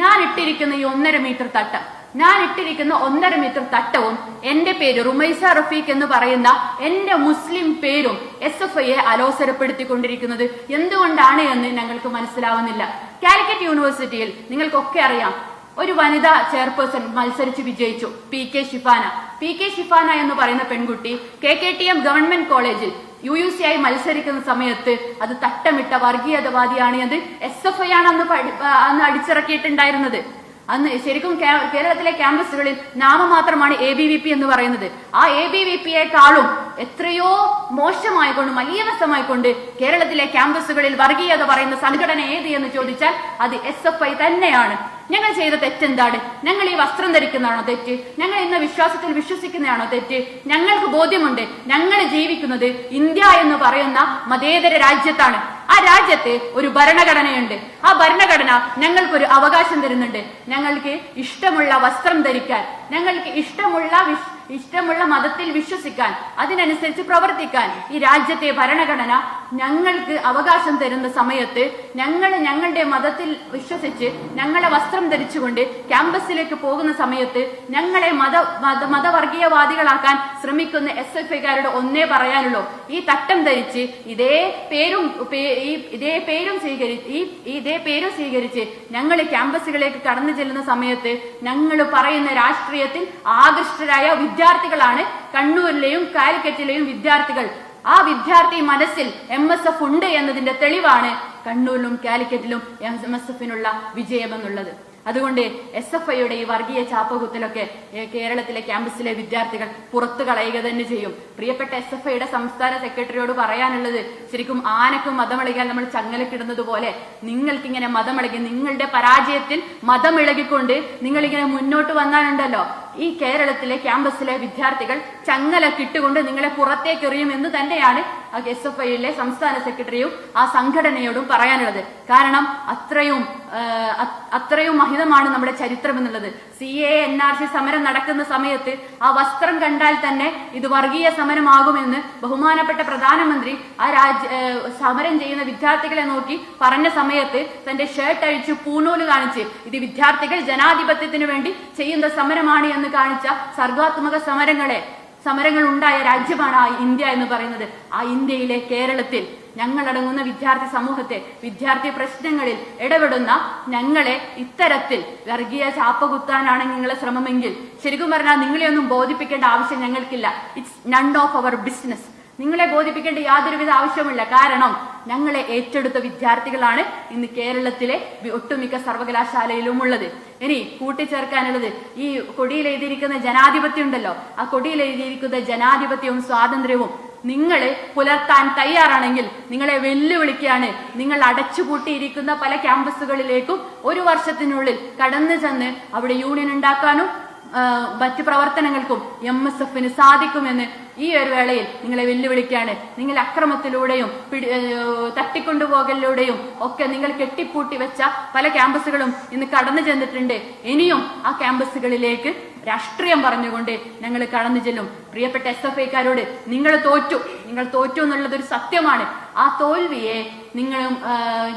ഞാൻ ഇട്ടിരിക്കുന്ന ഈ ഒന്നര മീറ്റർ തട്ടം ഞാൻ ഇട്ടിരിക്കുന്ന ഒന്നര മീറ്റർ തട്ടവും എന്റെ പേര് റുമൈസ റഫീഖ് എന്ന് പറയുന്ന എന്റെ മുസ്ലിം പേരും എസ് എഫ് ഐയെ അലോസരപ്പെടുത്തിക്കൊണ്ടിരിക്കുന്നത് എന്തുകൊണ്ടാണ് എന്ന് ഞങ്ങൾക്ക് മനസ്സിലാവുന്നില്ല. കാലിക്കറ്റ് യൂണിവേഴ്സിറ്റിയിൽ നിങ്ങൾക്കൊക്കെ അറിയാം ഒരു വനിതാ ചെയർപേഴ്സൺ മത്സരിച്ച് വിജയിച്ചു P K Shifana P K Shifana എന്ന് പറയുന്ന പെൺകുട്ടി K K T M government കോളേജിൽ യു യു സി ആയി മത്സരിക്കുന്ന സമയത്ത് അത് തട്ടമിട്ട വർഗീയതവാദിയാണ് അത് എസ് എഫ് ഐ ആണ് അന്ന് അന്ന് അടിച്ചിറക്കിയിട്ടുണ്ടായിരുന്നത്. അന്ന് ശരിക്കും കേരളത്തിലെ ക്യാമ്പസുകളിൽ നാമമാത്രമാണ് എ ബി വി പി എന്ന് പറയുന്നത്. ആ എ ബി വി പിയെക്കാളും എത്രയോ മോശമായിക്കൊണ്ട് മലീവസമായിക്കൊണ്ട് കേരളത്തിലെ ക്യാമ്പസുകളിൽ വർഗീയത പറയുന്ന സംഘടന ഏത് എന്ന് ചോദിച്ചാൽ അത് എസ് എഫ് ഐ തന്നെയാണ്. ഞങ്ങൾ ചെയ്ത തെറ്റെന്താണ്? ഞങ്ങൾ ഈ വസ്ത്രം ധരിക്കുന്നതാണോ തെറ്റ്? ഞങ്ങൾ ഇന്ന് വിശ്വാസത്തിൽ വിശ്വസിക്കുന്നതാണോ തെറ്റ്? ഞങ്ങൾക്ക് ബോധ്യമുണ്ട് ഞങ്ങൾ ജീവിക്കുന്നത് ഇന്ത്യ എന്ന് പറയുന്ന മതേതര രാജ്യത്താണ്. ആ രാജ്യത്ത് ഒരു ഭരണഘടനയുണ്ട്. ആ ഭരണഘടന ഞങ്ങൾക്കൊരു അവകാശം തരുന്നുണ്ട്. ഞങ്ങൾക്ക് ഇഷ്ടമുള്ള വസ്ത്രം ധരിക്കാൻ ഞങ്ങൾക്ക് ഇഷ്ടമുള്ള ഇഷ്ടമുള്ള മതത്തിൽ വിശ്വസിക്കാൻ അതിനനുസരിച്ച് പ്രവർത്തിക്കാൻ ഈ രാജ്യത്തെ ഭരണഘടന ഞങ്ങൾക്ക് അവകാശം തരുന്ന സമയത്ത് ഞങ്ങൾ ഞങ്ങളുടെ മതത്തിൽ വിശ്വസിച്ച് ഞങ്ങളെ വസ്ത്രം ധരിച്ചുകൊണ്ട് ക്യാമ്പസിലേക്ക് പോകുന്ന സമയത്ത് ഞങ്ങളെ മത മത മതവർഗീയവാദികളാക്കാൻ ശ്രമിക്കുന്ന എസ് എഫ് ഐക്കാരുടെ ഒന്നേ പറയാനുള്ളൂ. ഈ തട്ടം ധരിച്ച് ഇതേ പേരും ഇതേ പേരും സ്വീകരിച്ച് ഈ ഇതേ പേരും സ്വീകരിച്ച് ഞങ്ങൾ ക്യാമ്പസുകളിലേക്ക് കടന്നു ചെല്ലുന്ന സമയത്ത് ഞങ്ങൾ പറയുന്ന രാഷ്ട്രീയത്തിൽ ആകൃഷ്ടരായ വിദ്യാർത്ഥികളാണ് കണ്ണൂരിലെയും കാലിക്കറ്റിലെയും വിദ്യാർത്ഥികൾ. ആ വിദ്യാർത്ഥി മനസ്സിൽ എം എസ് എഫ് ഉണ്ട് എന്നതിന്റെ തെളിവാണ് കണ്ണൂരിലും കാലിക്കറ്റിലും എം എസ് എഫിനുള്ള വിജയമെന്നുള്ളത്. അതുകൊണ്ട് എസ് എഫ് ഐയുടെ ഈ വർഗീയ ചാപ്പകുത്തലൊക്കെ കേരളത്തിലെ ക്യാമ്പസിലെ വിദ്യാർത്ഥികൾ പുറത്തു കളയുക തന്നെ ചെയ്യും. പ്രിയപ്പെട്ട എസ് എഫ് ഐയുടെ സംസ്ഥാന സെക്രട്ടറിയോട് പറയാനുള്ളത് ശരിക്കും ആനക്കും മതമിളകിയാൽ നമ്മൾ ചങ്ങലക്കിടുന്നത് പോലെ നിങ്ങൾക്കിങ്ങനെ മതമിളകി നിങ്ങളുടെ പരാജയത്തിൽ മതമിളകിക്കൊണ്ട് നിങ്ങളിങ്ങനെ മുന്നോട്ട് വന്നാലുണ്ടല്ലോ. ഈ കേരളത്തിലെ ക്യാമ്പസിലെ വിദ്യാർത്ഥികൾ ചങ്ങല കിട്ടുകൊണ്ട് നിങ്ങളെ പുറത്തേക്കെറിയും എന്ന് തന്നെയാണ് എസ് എഫ് ഐയിലെ സംസ്ഥാന സെക്രട്ടറിയും ആ സംഘടനയോടും പറയാനുള്ളത്. കാരണം അത്രയും അത്രയും മഹിതമാണ് നമ്മുടെ ചരിത്രം എന്നുള്ളത്. C A N R C സമരം നടക്കുന്ന സമയത്ത് ആ വസ്ത്രം കണ്ടാൽ തന്നെ ഇത് വർഗീയ സമരമാകുമെന്ന് ബഹുമാനപ്പെട്ട പ്രധാനമന്ത്രി ആ രാജ്യ സമരം ചെയ്യുന്ന വിദ്യാർത്ഥികളെ നോക്കി പറഞ്ഞ സമയത്ത് തന്റെ ഷർട്ട് അഴിച്ച് പൂനൂൽ കാണിച്ച് ഇത് വിദ്യാർത്ഥികൾ ജനാധിപത്യത്തിന് വേണ്ടി ചെയ്യുന്ന സമരമാണ് എന്ന് കാണിച്ച സർഗാത്മക സമരങ്ങളെ സമരങ്ങൾ ഉണ്ടായ രാജ്യമാണ് ആ ഇന്ത്യ എന്ന് പറയുന്നത്. ആ ഇന്ത്യയിലെ കേരളത്തിൽ ഞങ്ങളടങ്ങുന്ന വിദ്യാർത്ഥി സമൂഹത്തെ വിദ്യാർത്ഥി പ്രശ്നങ്ങളിൽ ഇടപെടുന്ന ഞങ്ങളെ ഇത്തരത്തിൽ വർഗീയ ചാപ്പ കുത്താനാണ് നിങ്ങളെ ശ്രമമെങ്കിൽ ശരിക്കും പറഞ്ഞാൽ നിങ്ങളെയൊന്നും ബോധിപ്പിക്കേണ്ട ആവശ്യം ഞങ്ങൾക്കില്ല. It's none of our business നിങ്ങളെ ബോധിപ്പിക്കേണ്ട യാതൊരുവിധ ആവശ്യമില്ല കാരണം ഞങ്ങളെ ഏറ്റെടുത്ത വിദ്യാർത്ഥികളാണ് ഇന്ന് കേരളത്തിലെ ഒട്ടുമിക്ക സർവകലാശാലയിലും ഉള്ളത് ഇനി കൂട്ടിച്ചേർക്കാനുള്ളത് ഈ കൊടിയിൽ എഴുതിയിരിക്കുന്ന ജനാധിപത്യം ഉണ്ടല്ലോ. ആ കൊടിയിൽ എഴുതിയിരിക്കുന്ന ജനാധിപത്യവും സ്വാതന്ത്ര്യവും നിങ്ങൾ പുലർത്താൻ തയ്യാറാണെങ്കിൽ നിങ്ങളെ വെല്ലുവിളിക്കുകയാണ്. നിങ്ങൾ അടച്ചുപൂട്ടിയിരിക്കുന്ന പല ക്യാമ്പസുകളിലേക്കും ഒരു വർഷത്തിനുള്ളിൽ കടന്നു ചെന്ന് അവിടെ യൂണിയൻ ഉണ്ടാക്കാനും മറ്റു പ്രവർത്തനങ്ങൾക്കും എം എസ് എഫിന് സാധിക്കുമെന്ന് ഈ ഒരു വേളയിൽ നിങ്ങളെ വെല്ലുവിളിക്കുകയാണ് നിങ്ങൾ അക്രമത്തിലൂടെയും തട്ടിക്കൊണ്ടുപോകലിലൂടെയും ഒക്കെ നിങ്ങൾ കെട്ടിപ്പൂട്ടി വെച്ച പല ക്യാമ്പസുകളും ഇന്ന് കടന്നു ചെന്നിട്ടുണ്ട്. ഇനിയും ആ ക്യാമ്പസുകളിലേക്ക് രാഷ്ട്രീയം പറഞ്ഞുകൊണ്ട് ഞങ്ങൾ കടന്നു ചെല്ലും. പ്രിയപ്പെട്ട എസ് എഫ് ഐക്കാരോട് നിങ്ങൾ തോറ്റു. നിങ്ങൾ തോറ്റു എന്നുള്ളത് ഒരു സത്യമാണ്. ആ തോൽവിയെ നിങ്ങളും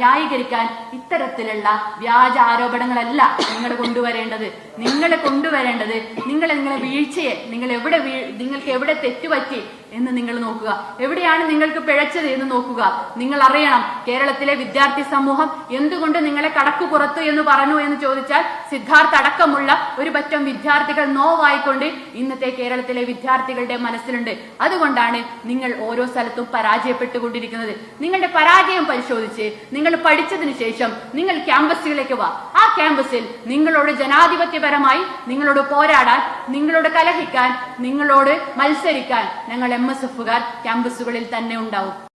ന്യായീകരിക്കാൻ ഇത്തരത്തിലുള്ള വ്യാജ ആരോപണങ്ങളല്ല നിങ്ങൾ കൊണ്ടുവരേണ്ടത്. നിങ്ങൾ കൊണ്ടുവരേണ്ടത് നിങ്ങൾ നിങ്ങളെ വീഴ്ചയെ നിങ്ങൾ എവിടെ നിങ്ങൾക്ക് എവിടെ തെറ്റുപറ്റി എന്ന് നിങ്ങൾ നോക്കുക. എവിടെയാണ് നിങ്ങൾക്ക് പിഴച്ചത് എന്ന് നോക്കുക. നിങ്ങൾ അറിയണം കേരളത്തിലെ വിദ്യാർത്ഥി സമൂഹം എന്തുകൊണ്ട് നിങ്ങളെ കടക്കു പുറത്തു എന്ന് പറഞ്ഞു എന്ന് ചോദിച്ചാൽ സിദ്ധാർത്ഥ അടക്കമുള്ള ഒരു പറ്റം വിദ്യാർത്ഥികൾ നോവായിക്കൊണ്ട് ഇന്നത്തെ കേരളത്തിലെ വിദ്യാർത്ഥികളുടെ മനസ്സിലുണ്ട്. അതുകൊണ്ടാണ് നിങ്ങൾ ഓരോ സ്ഥലത്തും പരാജയപ്പെട്ടുകൊണ്ടിരിക്കുന്നത്. നിങ്ങളുടെ പരാജയം പരിശോധിച്ച് നിങ്ങൾ പഠിച്ചതിന് ശേഷം നിങ്ങൾ ക്യാമ്പസുകളിലേക്ക് വാ. ആ ക്യാമ്പസിൽ നിങ്ങളോട് ജനാധിപത്യപരമായി നിങ്ങളോട് പോരാടാൻ നിങ്ങളോട് കലഹിക്കാൻ നിങ്ങളോട് മത്സരിക്കാൻ ഞങ്ങൾ എം എസ് എഫുകാർ ക്യാമ്പസുകളിൽ തന്നെ ഉണ്ടാവും.